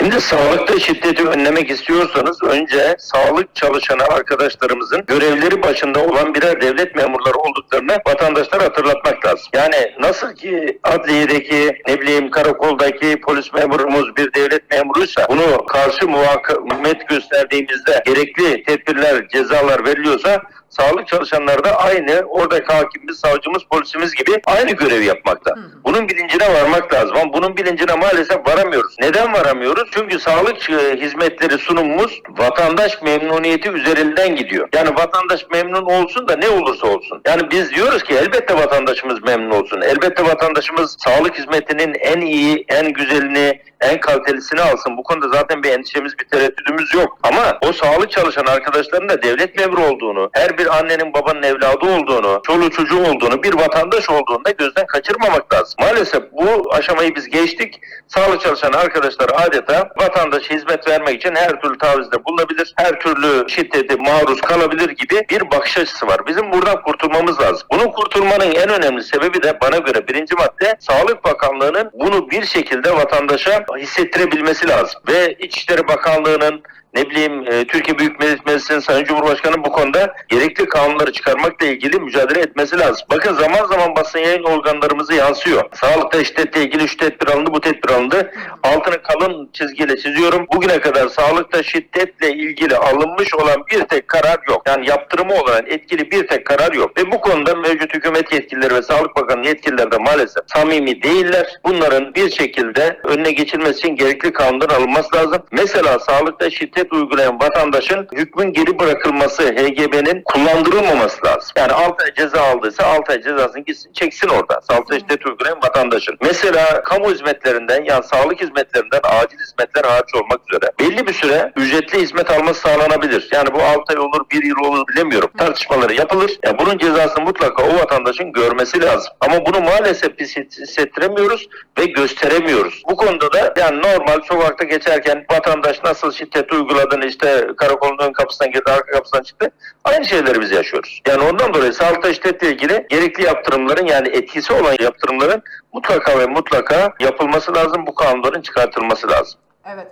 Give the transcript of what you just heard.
Şimdi sağlıkta şiddeti önlemek istiyorsanız önce sağlık çalışanı arkadaşlarımızın görevleri başında olan birer devlet memurları olduklarını vatandaşlara hatırlatmak lazım. Yani nasıl ki adliyedeki ne bileyim karakoldaki polis memurumuz bir devlet memuruysa bunu karşı muhakkak gösterdiğimizde gerekli tedbirler, cezalar veriliyorsa sağlık çalışanları da aynı oradaki hakimimiz, savcımız, polisimiz gibi aynı görevi yapmakta. Bunun bilincine varmak lazım ama bunun bilincine maalesef varamıyoruz. Neden varamıyoruz? Çünkü sağlık e, hizmetleri sunumumuz vatandaş memnuniyeti üzerinden gidiyor. Yani vatandaş memnun olsun da ne olursa olsun. Yani biz diyoruz ki elbette vatandaşımız memnun olsun. Elbette vatandaşımız sağlık hizmetinin en iyi, en güzelini, en kalitelisini alsın. Bu konuda zaten bir endişemiz, bir tereddüdümüz yok. Ama o sağlık çalışan arkadaşların da devlet memuru olduğunu, her bir annenin babanın evladı olduğunu, çoluğu çocuğu olduğunu, bir vatandaş olduğunu da gözden kaçırmamak lazım. Maalesef bu aşamayı biz geçtik. Sağlık çalışan arkadaşlar adeta vatandaşa hizmet vermek için her türlü tavizde bulunabilir, her türlü şiddete maruz kalabilir gibi bir bakış açısı var. Bizim buradan kurtulmamız lazım. Bunun kurtulmanın en önemli sebebi de bana göre birinci madde Sağlık Bakanlığı'nın bunu bir şekilde vatandaşa hissettirebilmesi lazım. Ve İçişleri Bakanlığı'nın ne bileyim e, Türkiye Büyük Millet Meclisi'nin Sayın Cumhurbaşkanı bu konuda gerekli kanunları çıkarmakla ilgili mücadele etmesi lazım. Bakın zaman zaman basın yayın organlarımızı yansıyor. Sağlıkta şiddetle ilgili şu tedbir alındı, bu tedbir alındı. Altını kalın çizgiyle çiziyorum. Bugüne kadar sağlıkta şiddetle ilgili alınmış olan bir tek karar yok. Yani yaptırımı olan etkili bir tek karar yok. Ve bu konuda mevcut hükümet yetkilileri ve Sağlık Bakanı yetkilileri de maalesef samimi değiller. Bunların bir şekilde önüne geçilmesi için gerekli kanunlar alınması lazım. Mesela sağlıkta şiddet uygulayan vatandaşın hükmün geri bırakılması HGB'nin kullandırılmaması lazım. Yani 6 ay ceza aldıysa 6 ay cezasını gitsin çeksin orada. Sağlıkta şiddet uygulayan vatandaşın. Mesela kamu hizmetlerinden yani sağlık hizmetlerinden acil hizmetler hariç olmak üzere belli bir süre ücretli hizmet alması sağlanabilir. Yani bu 6 ay olur 1 yıl olur bilemiyorum. Tartışmaları yapılır. Yani bunun cezasını mutlaka o vatandaşın görmesi lazım. Ama bunu maalesef biz hissettiremiyoruz ve gösteremiyoruz. Bu konuda da yani normal sokakta geçerken vatandaş nasıl şiddet uyguladığını işte karakolun ön kapısından girdi arka kapısından çıktı. Aynı şeyleri biz yaşıyoruz. Yani ondan dolayı sağlıkta şiddetle ilgili gerekli yaptırımların yani etkisi olan yaptırımların mutlaka ve mutlaka yapılması lazım. Bu kanunların çıkartılması lazım. Evet.